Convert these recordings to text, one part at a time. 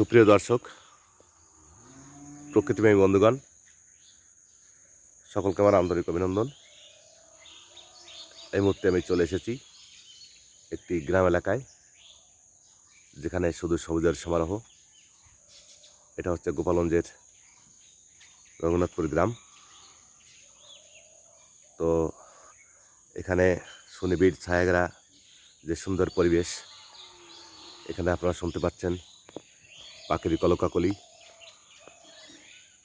সুপ্রিয় দর্শক, প্রকৃতিপ্রেমী বন্ধুগণ, সকলকে আমার আন্তরিক অভিনন্দন। এই মুহূর্তে আমি চলে এসেছি একটি গ্রাম এলাকায়, যেখানে শুধু সবুজের সমারোহ, এটা হচ্ছে গোপালগঞ্জের রঘুনাথপুর গ্রাম। তো এখানে সুনিবিড় ছায়াগ্রা, যে সুন্দর পরিবেশ, এখানে আপনারা শুনতে পাচ্ছেন। পাখির কলকাকলি।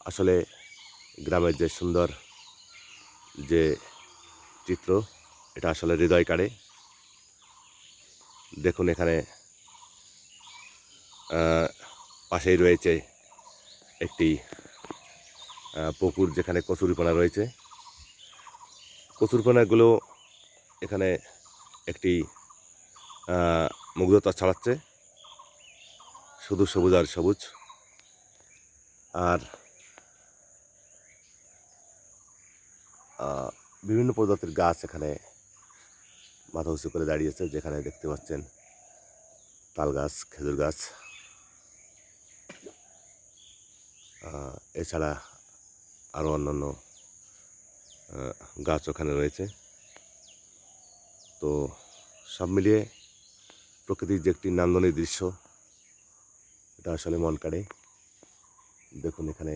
আসলে গ্রামের যে সুন্দর যে চিত্র, এটা আসলে হৃদয় কাড়ে। দেখুন এখানে পাশেই রয়েছে একটি পুকুর যেখানে কচুরিপানা রয়েছে। কচুরিপানাগুলো এখানে একটি মুগ্ধতা ছড়াচ্ছে। শুধু সবুজ আর সবুজ। আর বিভিন্ন প্রজাতির গাছ এখানে মাথা উঁচু করে দাঁড়িয়েছে, যেখানে দেখতে পাচ্ছেন তাল গাছ, খেজুর গাছ। এছাড়া আরও অন্যান্য গাছ ওখানে রয়েছে। তো সব মিলিয়ে প্রকৃতির যে একটি নান্দনিক দৃশ্য এটা আসলে মন কাড়ে। দেখুন এখানে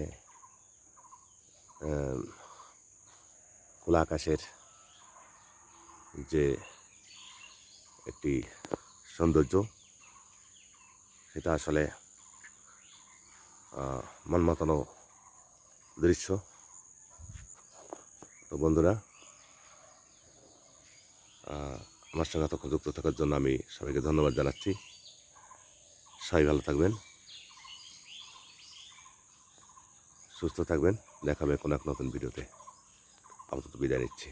খোলা আকাশের যে একটি সৌন্দর্য, সেটা আসলে মন মাতানো দৃশ্য। তো বন্ধুরা আমার সঙ্গে এতক্ষণ যুক্ত থাকার জন্য আমি সবাইকে ধন্যবাদ জানাচ্ছি। সবাই ভালো থাকবেন। সুস্থ থাকবেন। দেখাবে কোনো এক নতুন ভিডিওতে। আপাতত বিদায় নিচ্ছি।